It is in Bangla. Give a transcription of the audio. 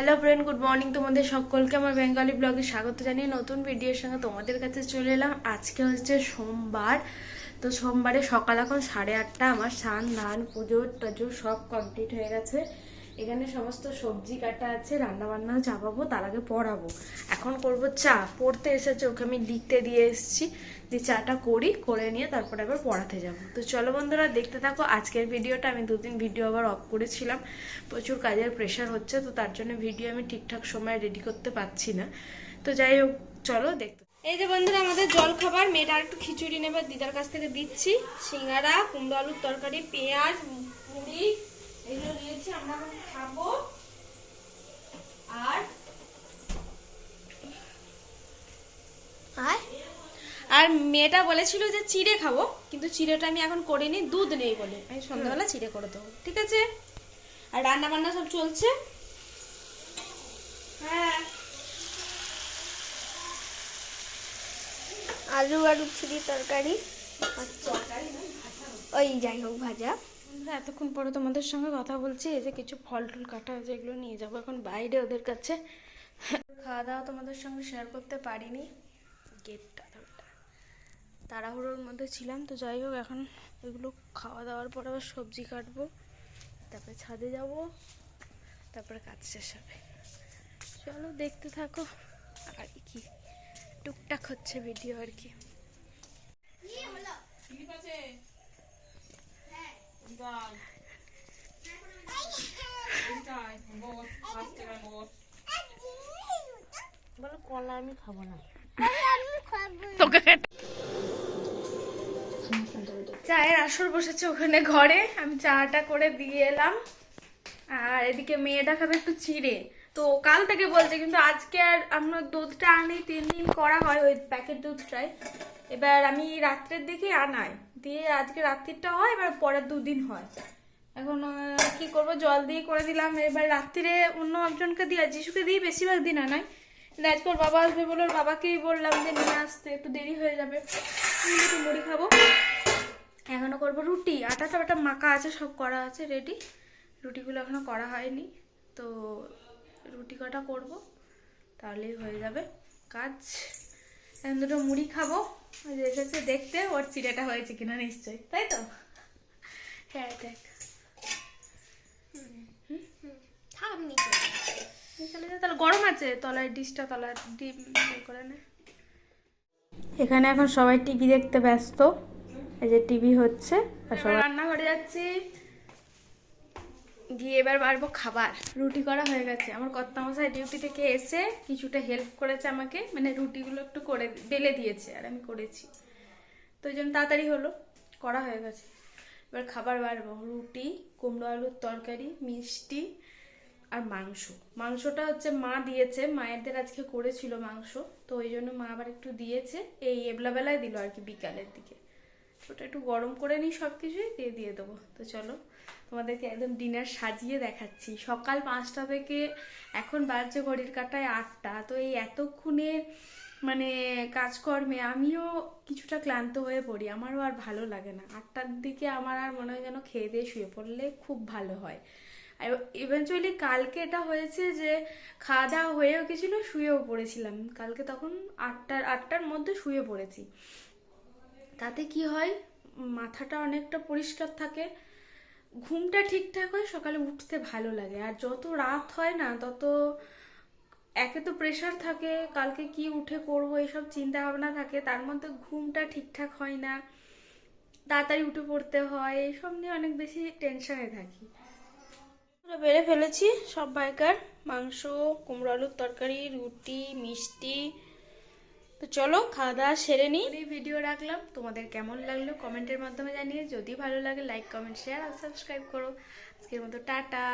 হ্যালো ফ্রেন্ড গুড মর্নিং তোমাদের সকলকে আমার বেঙ্গলি ব্লগে স্বাগত জানিয়ে নতুন ভিডিওর সঙ্গে তোমাদের কাছে চলে এলাম। আজকে হচ্ছে সোমবার, তো সোমবারে সকাল এখন সাড়ে আটটা, আমার স্নান ধান পুজো, টুজো সব কমপ্লিট হয়ে গেছে। এখানে সমস্ত সবজি কাটা আছে রান্না বান্না চাপাবো, তার আগে পড়াবো। এখন করব চা। পড়তে এসেছে, ওকে আমি লিখতে দিয়ে এসেছি দিয়ে চাটা করি, করে নিয়ে তারপরে আবার পড়াতে যাব। তো চলো বন্ধুরা, দেখতে থাকো, আজকের ভিডিওটা। আমি দুদিন ভিডিও আবার অফ করেছিলাম। প্রচুর কাজের প্রেশার হচ্ছে, তো তার জন্য ভিডিও আমি ঠিকঠাক সময় রেডি করতে পারছি না। তো যাই হোক, চলো দেখতে এই যে বন্ধুরা, আমাদের জল খাবার মেয়েটা একটু খিচুড়ি নেবে, দিদার কাছ থেকে দিচ্ছি। সিঙ্গারা, কুমড়ো আলুর তরকারি, পেঁয়াজ মুড়ি এগুলো নিয়েছি আমরা এখন খাব আর আর আর মেয়েটা বলেছিল যে চিড়ে খাব কিন্তু চিড়েটা আমি এখন করিনি দুধ নেই বলে। আমি সন্ধ্যাবেলা চিড়ে করে দেবো ঠিক আছে? আর রান্না বান্না সব চলছে? হ্যাঁ। আলু আর উচ্ছিরি তরকারি আচ্ছা ওই যাই হোক ভাজা। আমরা এতক্ষণ পরে তোমাদের সঙ্গে কথা বলছি এই যে কিছু ফল টল কাটা আছে এগুলো নিয়ে যাব এখন বাইরে ওদের কাছে। খাওয়া দাওয়া তোমাদের সঙ্গে শেয়ার করতে পারিনি। গেটটা। তাড়াহুড়োর মধ্যে ছিলাম তো যাই হোক এখন এগুলো খাওয়া দাওয়ার পর আবার সবজি কাটবো তারপরে ছাদে যাব তারপরে কাজ শেষ হবে। চলো দেখতে থাকো আর কি টুকটাক হচ্ছে ভিডিও আর কি। বলো কলা আমি খাব না। চায়ের আসর বসেছে ওখানে ঘরে। আমি চাটা করে দিয়ে এলাম। আর এদিকে মেয়েটা খাবে একটু চিড়ে। তো কাল থেকে বলছে, কিন্তু আজকে আর আমরা দুধটা আনি, তিন দিন করা হয় ওই প্যাকেট দুধটাই। এবার আমি রাত্রের দিকে আনাই। দিয়ে আজকে রাত্রিরটা হয়, এবার পরের দুদিন হয়। এখন কি করব? জল দিয়ে করে দিলাম। এবার রাত্রিরে অন্য একজনকে দিয়ে যিশুকে দিয়ে বেশিরভাগ দিন আনাই। কিন্তু আজকে ওর বাবা আসবে বলে ওর বাবাকেই বললাম যে, নিয়ে আসতে, একটু দেরি হয়ে যাবে। মুড়ি খাব। করব? রুটি আটা চাপাটা মাখা আছে সব করা আছে রেডি রুটিগুলো এখনও করা হয়নি তো রুটি কটা করব? তাহলেই হয়ে যাবে কাজ। এখন দুটো মুড়ি খাব এসেছে দেখতে ওর চিড়েটা হয়েছে কিনা নিশ্চয়ই তাই তো? হ্যাঁ দেখ। থাম নিচে। চলে তাহলে গরম আছে তলায় ডিশটা তলায় ডিম ইয়ে করে নে। এখানে এখন সবাই টিভি দেখতে ব্যস্ত। এই যে টিভি হচ্ছে রান্নাঘরে যাচ্ছি। গিয়ে এবার বাড়বো খাবার। রুটি করা হয়ে গেছে। আমার কর্তামশাই ডিউটি থেকে এসে কিছুটা হেল্প করেছে আমাকে। মানে রুটিগুলো একটু করে বেলে দিয়েছে আর আমি করেছি। তো ওই জন্য তাড়াতাড়ি হলো। করা হয়ে গেছে। এবার খাবার বাড়বো। রুটি কুমড়ো আলুর তরকারি মিষ্টি আর মাংস। মাংসটা হচ্ছে মা দিয়েছে। মায়েরদের আজকে করেছিল মাংস। তো ওই জন্য মা আবার একটু দিয়েছে। এই এবলাবেলায় দিল আর কি বিকালের দিকে। ওটা একটু গরম করে নিই সব কিছুই দিয়ে দিয়ে দেবো। তো চলো, তোমাদেরকে একদম ডিনার সাজিয়ে দেখাচ্ছি। সকাল পাঁচটা থেকে এখন বাজছে ঘড়ির কাটায় আটটা। তো এই এতক্ষণে মানে কাজকর্মে আমিও কিছুটা ক্লান্ত হয়ে পড়ি। আমারও আর ভালো লাগে না। আটটার দিকে আমার আর মনে হয় যেন খেয়ে দিয়ে শুয়ে পড়লে খুব ভালো হয়। আর ইভেনচুয়ালি কালকে এটা হয়েছে যে খাওয়া দাওয়া হয়েও গেছিল, শুয়েও পড়েছিলাম। কালকে তখন আটটার আটটার মধ্যে শুয়ে পড়েছি। তাতে কি হয়? মাথাটা অনেকটা পরিষ্কার থাকে। ঘুমটা ঠিকঠাক হয়, সকালে উঠতে ভালো লাগে। আর যত রাত হয় না, তত একে তো প্রেশার থাকে, কালকে কি উঠে করব, এসব চিন্তা ভাবনা থাকে। তার মধ্যে ঘুমটা ঠিকঠাক হয় না, তাড়াতাড়ি উঠে পড়তে হয় এইসব নিয়ে অনেক বেশি টেনশনে থাকি। বেড়ে ফেলেছি সব বাইকার। মাংস, কুমড়ো আলুর তরকারি, রুটি, মিষ্টি তো চলো খাওয়া দাওয়া সেরে নিই এই ভিডিও রাখলাম। তোমাদের কেমন লাগল কমেন্টের মাধ্যমে জানিয়ে। যদি ভালো লাগে লাইক কমেন্ট শেয়ার আর সাবস্ক্রাইব করো। আজকের মতো টাটা।